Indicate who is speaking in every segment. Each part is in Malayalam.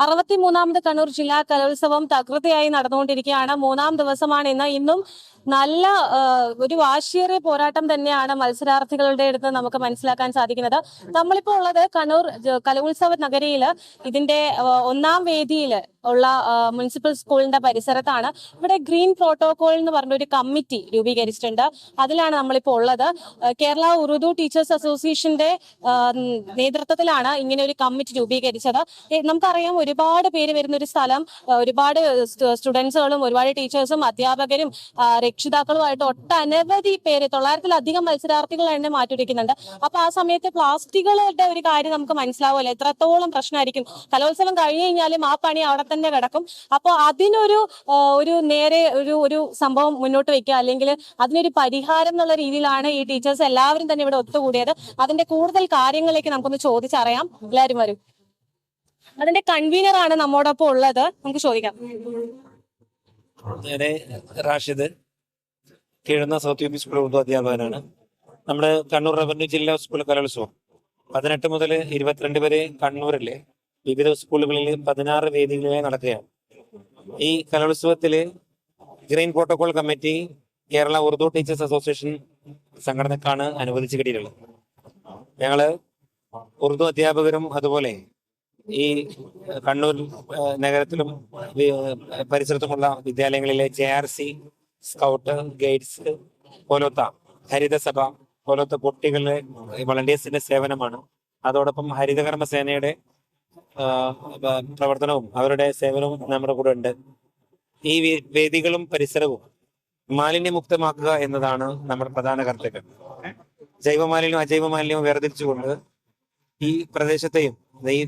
Speaker 1: അറുപത്തിമൂന്നാമത് കണ്ണൂർ ജില്ലാ കലോത്സവം തകൃതിയായി നടന്നുകൊണ്ടിരിക്കുകയാണ്. മൂന്നാം ദിവസമാണ് ഇന്ന്. ഇന്നും നല്ല ഒരു വാശിയേറിയ പോരാട്ടം തന്നെയാണ് മത്സരാർത്ഥികളുടെ അടുത്ത് നമുക്ക് മനസ്സിലാക്കാൻ സാധിക്കുന്നത്. നമ്മളിപ്പോൾ ഉള്ളത് കണ്ണൂർ കലോത്സവ നഗരിയിൽ ഇതിന്റെ ഒന്നാം വേദിയിൽ ഉള്ള മുനിസിപ്പൽ സ്കൂളിന്റെ പരിസരത്താണ്. ഇവിടെ ഗ്രീൻ പ്രോട്ടോകോൾ എന്ന് പറഞ്ഞ ഒരു കമ്മിറ്റി രൂപീകരിച്ചിട്ടുണ്ട്. അതിലാണ് നമ്മളിപ്പോൾ ഉള്ളത്. കേരള ഉറുദു ടീച്ചേഴ്സ് അസോസിയേഷന്റെ നേതൃത്വത്തിലാണ് ഇങ്ങനെ ഒരു കമ്മിറ്റി രൂപീകരിച്ചത്. നമുക്കറിയാം ഒരുപാട് പേര് വരുന്ന ഒരു സ്ഥലം ഒരുപാട് സ്റ്റുഡൻസുകളും ഒരുപാട് ടീച്ചേഴ്സും അധ്യാപകരും രക്ഷിതാക്കളുമായിട്ട് ഒട്ടനവധി പേര് തൊള്ളായിരത്തിലധികം മത്സരാർത്ഥികൾ തന്നെ മാറ്റിവെക്കുന്നുണ്ട് അപ്പൊ ആ സമയത്ത് പ്ലാസ്റ്റിക്കുകളുടെ ഒരു കാര്യം നമുക്ക് മനസ്സിലാവുമല്ലോ. എത്രത്തോളം പ്രശ്നമായിരിക്കും. കലോത്സവം കഴിഞ്ഞു കഴിഞ്ഞാലും ആ പണി അവിടെ തന്നെ കിടക്കും. അപ്പോൾ അതിനൊരു ഒരു നേരെ ഒരു ഒരു സംഭവം മുന്നോട്ട് വെക്കുക. അല്ലെങ്കിൽ അതിനൊരു പരിഹാരം എന്നുള്ള രീതിയിലാണ് ഈ ടീച്ചേഴ്സ് എല്ലാവരും തന്നെ ഇവിടെ ഒത്തുകൂടിയത്. അതിന്റെ കൂടുതൽ കാര്യങ്ങളിലേക്ക് നമുക്കൊന്ന് ചോദിച്ചറിയാം. എല്ലാവരും വരും. അതിന്റെ കൺവീനർ ആണ് നമ്മോടൊപ്പം ഉള്ളത്. നമുക്ക് ചോദിക്കാം.
Speaker 2: Rashid. കീഴുന്ന south U P school Urdu അധ്യാപകനാണ് നമ്മുടെ കണ്ണൂർ റവന്യൂ ജില്ലാ സ്കൂൾ കലോത്സവം. പതിനെട്ട് മുതൽ ഇരുപത്തിരണ്ട് വരെ കണ്ണൂരിലെ വിവിധ സ്കൂളുകളിൽ പതിനാറ് വേദികളിലായി നടക്കുകയാണ്. ഈ കലോത്സവത്തിൽ green protocol committee Kerala Urdu teachers association സംഘടനക്കാണ് അനുവദിച്ചു കിട്ടിയിട്ടുള്ളത് ഞങ്ങൾ ഉറുദു അധ്യാപകരും അതുപോലെ ഈ കണ്ണൂർ നഗരത്തിലും പരിസരത്തുമുള്ള വിദ്യാലയങ്ങളിലെ J R C scout guides പോലത്തെ ഹരിതസഭ പോലത്തെ കുട്ടികളുടെ വളണ്ടിയേഴ്സിന്റെ സേവനമാണ്. അതോടൊപ്പം ഹരിതകർമ്മ സേനയുടെ പ്രവർത്തനവും അവരുടെ സേവനവും നമ്മുടെ കൂടെ ഉണ്ട്. ഈ വേദികളും പരിസരവും മാലിന്യമുക്തമാക്കുക എന്നതാണ് നമ്മുടെ പ്രധാന കർത്തവ്യം. ജൈവ മാലിന്യം അജൈവ മാലിന്യവും വേർതിരിച്ചുകൊണ്ട് ഈ പ്രദേശത്തെയും ഈ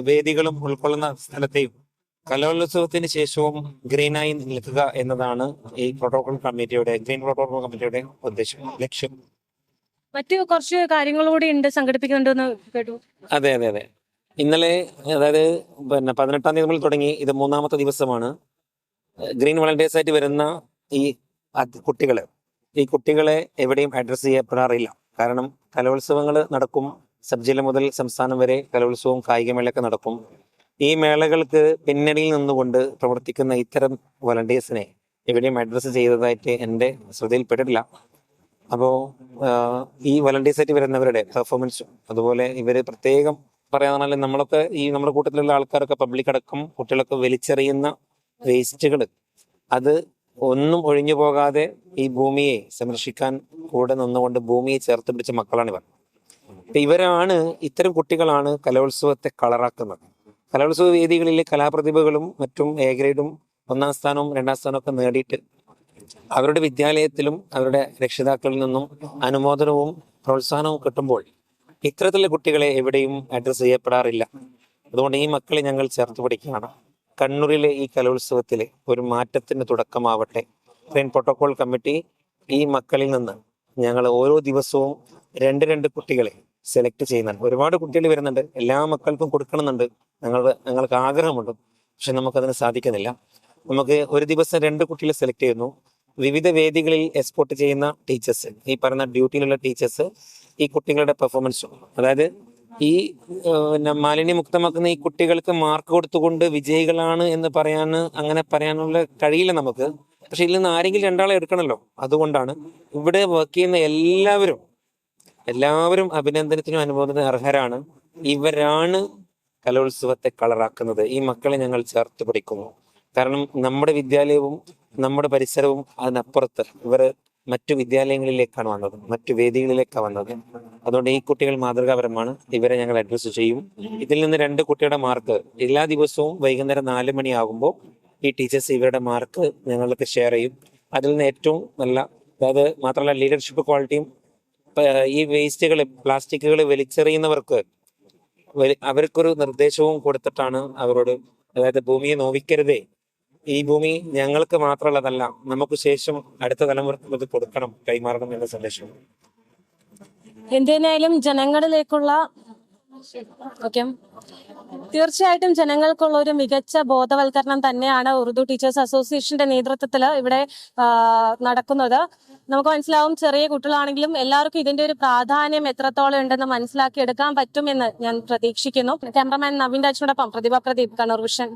Speaker 2: വേദികളും ഉൾക്കൊള്ളുന്ന സ്ഥലത്തെയും കലോത്സവത്തിന് ശേഷവും ഗ്രീനായി നിൽക്കുക എന്നതാണ് ഈ പ്രോട്ടോകോൾ കമ്മിറ്റിയുടെ ഗ്രീൻ പ്രോട്ടോകോൾ കമ്മിറ്റിയുടെ ഉദ്ദേശം ലക്ഷ്യം.
Speaker 1: മറ്റു കുറച്ച് കാര്യങ്ങളൂടെ ഉണ്ട് സംഘടിപ്പിക്കുന്നുണ്ടെന്ന് കേട്ടു.
Speaker 2: അതെ അതെ അതെ. ഇന്നലെ അതായത് പിന്നെ പതിനെട്ടാം തീയതി മുതൽ തുടങ്ങി ഇത് മൂന്നാമത്തെ ദിവസമാണ്. ഗ്രീൻ വളണ്ടിയേഴ്സ് ആയിട്ട് വരുന്ന ഈ കുട്ടികളെ ഈ കുട്ടികളെ എവിടെയും അഡ്രസ്സ് ചെയ്യപ്പെടാറില്ല. കാരണം കലോത്സവങ്ങൾ നടക്കും സബ്ജില ജില്ല മുതൽ സംസ്ഥാനം വരെ കലോത്സവവും കായികമേളയൊക്കെ നടക്കും. ഈ മേളകൾക്ക് പിന്നണിയിൽ നിന്നുകൊണ്ട് പ്രവർത്തിക്കുന്ന ഇത്തരം വോളണ്ടിയേഴ്സിനെ എവിടെയും അഡ്രസ്സ് ചെയ്തതായിട്ട് എന്റെ ശ്രദ്ധയിൽപ്പെട്ടിട്ടില്ല. അപ്പോൾ ഈ വളണ്ടിയേഴ്സ് ആയിട്ട് വരുന്നവരുടെ പെർഫോമൻസും അതുപോലെ ഇവർ പ്രത്യേകം പറയാന്ന് പറഞ്ഞാൽ നമ്മളൊക്കെ ഈ നമ്മുടെ കൂട്ടത്തിലുള്ള ആൾക്കാരൊക്കെ പബ്ലിക് അടക്കം കുട്ടികളൊക്കെ വലിച്ചെറിയുന്ന വേസ്റ്റുകൾ അത് ഒന്നും ഒഴിഞ്ഞു പോകാതെ ഈ ഭൂമിയെ സംരക്ഷിക്കാൻ കൂടെ നിന്നുകൊണ്ട് ഭൂമിയെ ചേർത്ത് പിടിച്ച മക്കളാണിവർ. ഇവരാണ് ഇത്തരം കുട്ടികളാണ് കലോത്സവത്തെ കളറാക്കുന്നത്. കലോത്സവ വേദികളിലെ കലാപ്രതിഭകളും മറ്റും എ ഗ്രേഡും ഒന്നാം സ്ഥാനവും രണ്ടാം സ്ഥാനവും ഒക്കെ നേടിയിട്ട് അവരുടെ വിദ്യാലയത്തിലും അവരുടെ രക്ഷിതാക്കളിൽ നിന്നും അനുമോദനവും പ്രോത്സാഹനവും കിട്ടുമ്പോൾ ഇത്തരത്തിലെ കുട്ടികളെ എവിടെയും അഡ്രസ്സ് ചെയ്യപ്പെടാറില്ല. അതുകൊണ്ട് ഈ മക്കളെ ഞങ്ങൾ ചേർത്ത് പഠിക്കുകയാണ് കണ്ണൂരിലെ ഈ കലോത്സവത്തിലെ ഒരു മാറ്റത്തിന് തുടക്കമാവട്ടെ. ട്രെയിൻ പ്രോട്ടോകോൾ കമ്മിറ്റി ഈ മക്കളിൽ നിന്ന് ഞങ്ങൾ ഓരോ ദിവസവും രണ്ട് രണ്ട് കുട്ടികളെ സെലക്ട് ചെയ്യുന്നുണ്ട്. ഒരുപാട് കുട്ടികൾ വരുന്നുണ്ട്. എല്ലാ മക്കൾക്കും കൊടുക്കണമെന്നുണ്ട്. ഞങ്ങൾ ഞങ്ങൾക്ക് ആഗ്രഹമുണ്ട്. പക്ഷെ നമുക്കതിന് സാധിക്കുന്നില്ല. നമുക്ക് ഒരു ദിവസം രണ്ട് കുട്ടികളെ സെലക്ട് ചെയ്യുന്നു. വിവിധ വേദികളിൽ എക്സ്പോർട്ട് ചെയ്യുന്ന ടീച്ചേഴ്സ് ഈ പറയുന്ന ഡ്യൂട്ടിയിലുള്ള ടീച്ചേഴ്സ് ഈ കുട്ടികളുടെ പെർഫോമൻസ് അതായത് ഈ പിന്നെ മാലിന്യമുക്തമാക്കുന്ന ഈ കുട്ടികൾക്ക് മാർക്ക് കൊടുത്തുകൊണ്ട് വിജയികളാണ് എന്ന് പറയാൻ അങ്ങനെ പറയാനുള്ള കഴിയില്ല നമുക്ക്. പക്ഷെ ഇതിൽ നിന്ന് ആരെങ്കിലും രണ്ടാളെ എടുക്കണമല്ലോ അതുകൊണ്ടാണ് ഇവിടെ വർക്ക് ചെയ്യുന്ന എല്ലാവരും എല്ലാവരും അഭിനന്ദനത്തിനും അനുമോദനത്തിനും അർഹരാണ്. ഇവരാണ് കലോത്സവത്തെ കളറാക്കുന്നത്. ഈ മക്കളെ ഞങ്ങൾ ചേർത്ത് പിടിക്കുന്നു. കാരണം നമ്മുടെ വിദ്യാലയവും നമ്മുടെ പരിസരവും അതിനപ്പുറത്ത് ഇവർ മറ്റു വിദ്യാലയങ്ങളിലേക്കാണ് വന്നത്. മറ്റു വേദികളിലേക്കാണ് വന്നത്. അതുകൊണ്ട് ഈ കുട്ടികൾ മാതൃകാപരമാണ്. ഇവരെ ഞങ്ങൾ അഡ്രസ്സ് ചെയ്യും. ഇതിൽ നിന്ന് രണ്ട് കുട്ടിയുടെ മാർക്ക്. എല്ലാ ദിവസവും വൈകുന്നേരം നാല് മണിയാകുമ്പോൾ ഈ ടീച്ചേഴ്സ് ഇവരുടെ മാർക്ക് ഞങ്ങൾക്ക് ഷെയർ ചെയ്യും. അതിൽ നിന്ന് ഏറ്റവും നല്ല അതായത് മാത്രമല്ല ലീഡർഷിപ്പ് ക്വാളിറ്റിയും ഈ വേസ്റ്റുകൾ പ്ലാസ്റ്റിക്കുകൾ വലിച്ചെറിയുന്നവർക്ക് അവർക്കൊരു നിർദ്ദേശവും കൊടുത്തിട്ടാണ് അവരോട് അതായത് ഭൂമിയെ നോവിക്കരുതേ. ഈ ഭൂമി ഞങ്ങൾക്ക് മാത്രമുള്ളതല്ല നമുക്ക് ശേഷം അടുത്ത തലമുറയ്ക്ക് ഇത് കൊടുക്കണം കൈമാറണം എന്ന സന്ദേശം.
Speaker 1: എന്തിനായാലും ജനങ്ങളിലേക്കുള്ള ഓക്കെ. തീർച്ചയായിട്ടും ജനങ്ങൾക്കുള്ള ഒരു മികച്ച ബോധവൽക്കരണം തന്നെയാണ് ഉറുദു ടീച്ചേഴ്സ് അസോസിയേഷന്റെ നേതൃത്വത്തിൽ ഇവിടെ നടക്കുന്നത്. നമുക്ക് മനസ്സിലാവും ചെറിയ കുട്ടികളാണെങ്കിലും എല്ലാവർക്കും ഇതിന്റെ ഒരു പ്രാധാന്യം എത്രത്തോളം ഉണ്ടെന്ന് മനസ്സിലാക്കി എടുക്കാൻ പറ്റുമെന്ന് ഞാൻ പ്രതീക്ഷിക്കുന്നു. ക്യാമറമാൻ നവീൻ രാജിനോടൊപ്പം പ്രതിഭ പ്രദീപ് കണ്ണൂർ വിഷൻ.